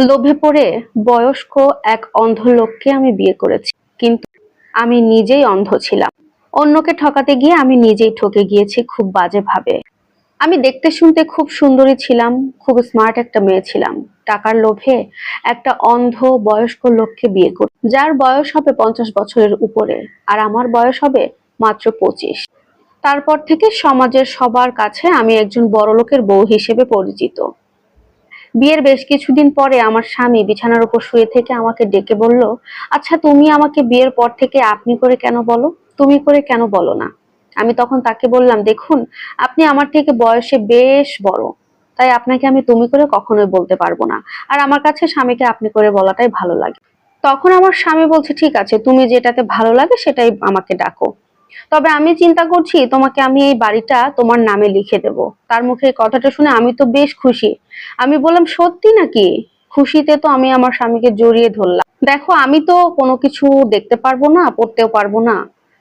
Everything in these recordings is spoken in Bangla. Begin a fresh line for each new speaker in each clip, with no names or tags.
লোভে পড়ে বয়স্ক এক অন্ধ লোককে আমি বিয়ে করেছি। কিন্তু আমি নিজেই অন্ধ ছিলাম। অন্যকে ঠকাতে গিয়ে আমি নিজেই ঠকে গিয়েছি খুব বাজে ভাবে আমি দেখতে শুনতে খুব সুন্দরী ছিলাম, খুব স্মার্ট একটা মেয়ে ছিলাম। টাকার লোভে একটা অন্ধ বয়স্ক লোককে বিয়ে করি, যার বয়স হবে পঞ্চাশ বছরের উপরে, আর আমার বয়স হবে মাত্র পঁচিশ। তারপর থেকে সমাজের সবার কাছে আমি একজন বড় লোকের বউ হিসেবে পরিচিত। বিয়ের বেশ কিছুদিন পরে আমার স্বামী বিছানার উপর শুয়ে থেকে আমাকে ডেকে বলল আচ্ছা তুমি আমাকে বিয়ের পর থেকে আপনি করে কেন বলো? তুমি করে কেন বলো না? আমি তখন তাকে বললাম, দেখুন, আপনি আমার থেকে বয়সে বেশ বড়, তাই আপনাকে আমি তুমি করে কখনোই বলতে পারব না। আর আমার কাছে স্বামীকে আপনি করে বলাটাই ভালো লাগে। তখন আমার স্বামী বলছে, ঠিক আছে, তুমি যেটাতে ভালো লাগে সেটাই আমাকে ডাকো। তবে আমি চিন্তা করছি তোমাকে আমি এই বাড়িটা তোমার নামে লিখে দেব। তার মুখে কথাটা শুনে আমি তো বেশ খুশি। আমি বললাম, সত্যি নাকি? খুশিতে তো আমি আমার স্বামীকে জড়িয়ে ধরলাম। দেখো, আমি তো কোনো কিছু দেখতে পারব না, পড়তেও পারব না।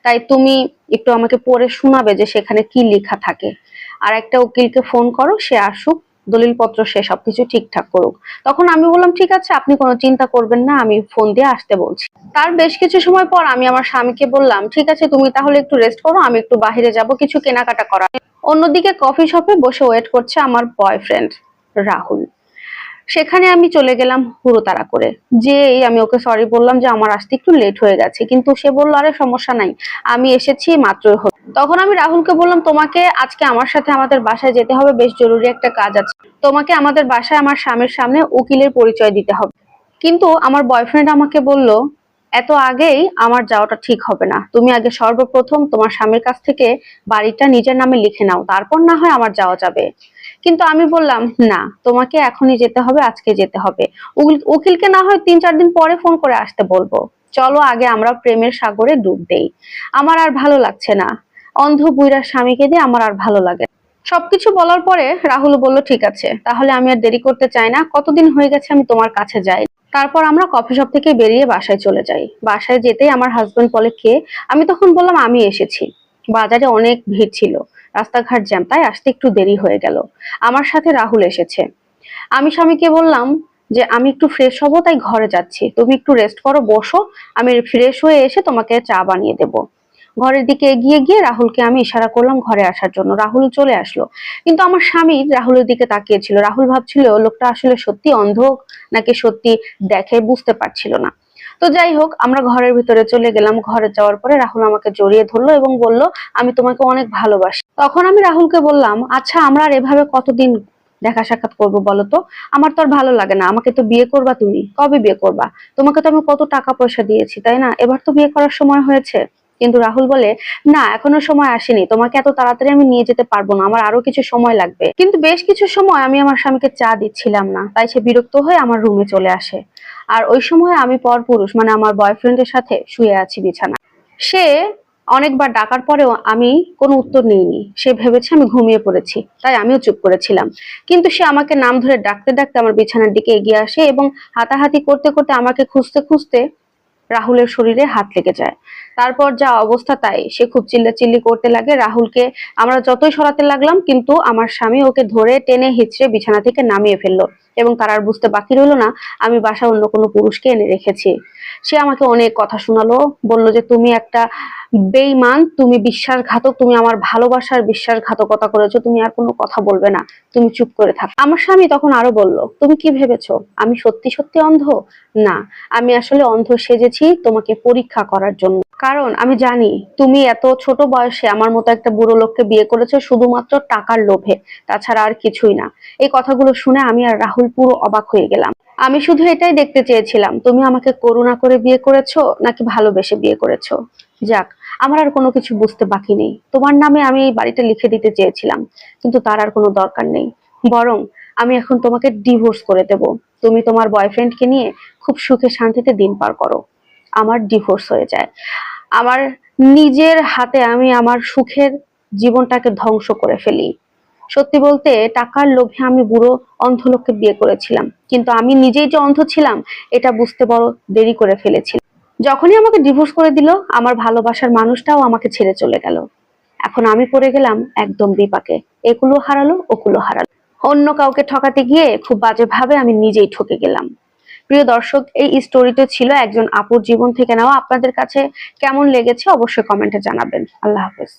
তাই তুমি একটু আমাকে পড়ে শোনাবে যে সেখানে কি লেখা থাকে। আর একটা উকিলকে ফোন করো, সে আসুক। দলিলপত্র সে সবকিছু ঠিকঠাক করুক। তখন আমি বললাম, ঠিক আছে, আপনি কোনো চিন্তা করবেন না, আমি ফোন দিয়ে আসতে বলছি। তার বেশ কিছু সময় পর আমি আমার স্বামীকে বললাম, ঠিক আছে, তুমি তাহলে একটু রেস্ট করো, আমি একটু বাহিরে যাব, কিছু কেনাকাটা করা অন্যদিকে কফি শপে বসে ওয়েট করছে আমার বয়ফ্রেন্ড রাহুল। সেখানে আমি চলে গেলাম হুড়োতাড়া করে। যে আমি ওকে সরি বললাম যে আমার আসতে একটু লেট হয়ে গেছে, কিন্তু সে বলল, আরে, সমস্যা নাই, আমি এসেছি মাত্রই তখন আমি রাহুলকে বললাম, তোমাকে আজকে আমার সাথে আমাদের বাসায় যেতে হবে, বেশ জরুরি একটা কাজ আছে। তোমাকে আমাদের বাসায় আমার স্বামীর সামনে উকিলের পরিচয় দিতে হবে। কিন্তু আমার বয়ফ্রেন্ড আমাকে বলল এত আগেই আমার যাওয়াটা ঠিক হবে না। তুমি আগে সর্বপ্রথম তোমার স্বামীর কাছ থেকে বাড়িটা নিজের নামে লিখে নাও, তারপর না হয় আমার যাওয়া যাবে। কিন্তু আমি বললাম, না, তোমাকে এখনই যেতে হবে, আজকে যেতে হবে। উকিল- উকিলকে না হয় তিন চার দিন পরে ফোন করে আসতে বলব। চলো আগে আমরা প্রেমের সাগরে ডুব দেই। আমার আর ভালো লাগছে না। অন্ধ বুইরার স্বামীকে দিয়ে আমার আর ভালো লাগে সবকিছু বলার পরে রাহুল বলল, ঠিক আছে, তাহলে আমি আর দেরি করতে চাই না। কতদিন হয়ে গেছে আমি তোমার কাছে যাই? তারপর আমরা কফি শপ থেকে বেরিয়ে বাসায় চলে যাই। বাসায় যেতেই আমার হাজবেন্ড বলে, কে? আমি তখন বললাম, আমি এসেছি। বাজারে অনেক ভিড় ছিল। রাস্তাঘাট জ্যাম তাই আসতে একটু দেরি হয়ে গেল। আমার সাথে রাহুল এসেছে। আমি স্বামীকে বললাম যে, আমি একটু ফ্রেশ হব, তাই ঘরে যাচ্ছি। তুমি একটু রেস্ট করো, বসো। আমি ফ্রেশ হয়ে এসে তোমাকে চা বানিয়ে দেব। ঘরের দিকে এগিয়ে গিয়ে রাহুলকে আমি ইশারা করলাম ঘরে আসার জন্য। রাহুল চলে আসলো। কিন্তু আমার স্বামী রাহুলের দিকে তাকিয়েছিল। রাহুল ভাবছিল লোকটা আসলে সত্যি অন্ধ নাকি সত্যি দেখে বুঝতে পারছিল না? তো যাই হোক, আমরা ঘরের ভিতরে চলে গেলাম। ঘরে যাওয়ার পরে রাহুল আমাকে জড়িয়ে ধরলো এবং বলল, আমি তোমাকে অনেক ভালোবাসি। তখন আমি রাহুলকে বললাম আচ্ছা আমরা আর এভাবে কতদিন দেখা সাক্ষাৎ করব বলো তো? আমার তো আর ভালো লাগে না। আমাকে তো বিয়ে করবা তুমি। কবে বিয়ে করবা? তোমাকে তো আমি কত টাকা পয়সা দিয়েছি, তাই না? এবার তো বিয়ে করার সময় হয়েছে। কিন্তু রাহুল বলে, না, এখনও সময় আসেনি। তোমাকে এত তাড়াতাড়ি আমি নিয়ে যেতে পারব না। আমার আরও কিছু সময় লাগবে। কিন্তু বেশ কিছু সময় আমি আমার স্বামীকে চা দিচ্ছিলাম না। তাই সে বিরক্ত হয়ে আমার রুমে চলে আসে। আর ওই সময় আমি পরপুরুষ মানে আমার বয়ফ্রেন্ডের সাথে শুয়ে আছি বিছানা সে অনেকবার ডাকার পরেও আমি কোনো উত্তর নিইনি সে ভেবেছে আমি ঘুমিয়ে পড়েছি, তাই আমিও চুপ করেছিলাম। কিন্তু সে আমাকে নাম ধরে ডাকতে ডাকতে আমার বিছানার দিকে এগিয়ে আসে এবং হাতাহাতি করতে করতে আমাকে খুঁজতে খুঁজতে রাহুলের শরীরে হাত লেগে যায়। তারপর যা অবস্থা তাই। সে খুব চিল্লাচিল্লি করতে লাগে। রাহুলকে আমরা যতই সরাতে লাগলাম, কিন্তু আমার স্বামী ওকে ধরে টেনে হিচড়ে বিছানা থেকে নামিয়ে ফেলল এবং তার আর বুঝতে বাকি রইল না, আমি বাসা অন্য কোনো পুরুষকে এনে রেখেছি। সে আমাকে অনেক কথা শোনালো, বলল যে, তুমি একটা বেইমান তুমি বিশ্বাসঘাতক, তুমি আমার ভালোবাসার বিশ্বাসঘাতকতা করেছ, তুমি আর কোনো কথা বলবে না, তুমি চুপ করে থাক। আমার স্বামী তখন আরও বলল, তুমি কি ভেবেছো? আমি সত্যি সত্যি অন্ধ? না, আমি আসলে অন্ধ সেজেছি তোমাকে পরীক্ষা করার জন্য। কারণ আমি জানি তুমি এত ছোট বয়সে আমার মতো একটা বুড়ো লোককে বিয়ে করেছ শুধুমাত্র টাকার লোভে, তাছাড়া আর কিছুই না। এই কথাগুলো শুনে আমি আর রাহুল পুরো অবাক হয়ে গেলাম। আমি শুধু এটাই দেখতে চেয়েছিলাম, তুমি আমাকে করুণা করে বিয়ে করেছ নাকি ভালোবেসে বিয়ে করেছ? যাক, আমার আর কোনো কিছু বুঝতে বাকি নেই। তোমার নামে আমি এই বাড়িটা লিখে দিতে চেয়েছিলাম, কিন্তু তার আর কোনো দরকার নেই। বরং আমি এখন তোমাকে ডিভোর্স করে দেব। তুমি তোমার বয়ফ্রেন্ডকে নিয়ে খুব সুখে শান্তিতে দিন পার করো। আমার ডিভোর্স হয়ে যায়। আমার নিজের হাতে আমি আমার সুখের জীবনটাকে ধ্বংস করে ফেলি। সত্যি বলতে টাকার লোভে আমি বুড়ো অন্ধ লোককে বিয়ে করেছিলাম। কিন্তু আমি নিজেই যে অন্ধ ছিলাম, এটা বুঝতে বড় দেরি করে ফেলেছিলাম। যখনই আমাকে ডিভোর্স করে দিল, আমার ভালোবাসার মানুষটাও আমাকে ছেড়ে চলে গেল। এখন আমি পড়ে গেলাম একদম বিপাকে। এগুলো হারালো, ওগুলো হারালো। অন্য কাউকে ঠকাতে গিয়ে খুব বাজেভাবে আমি নিজেই ঠকে গেলাম। প্রিয় দর্শক, এই স্টোরিটা ছিল একজন আপুর জীবন থেকে নেওয়া। আপনাদের কাছে কেমন লেগেছে অবশ্যই কমেন্টে জানাবেন। আল্লাহ হাফেজ।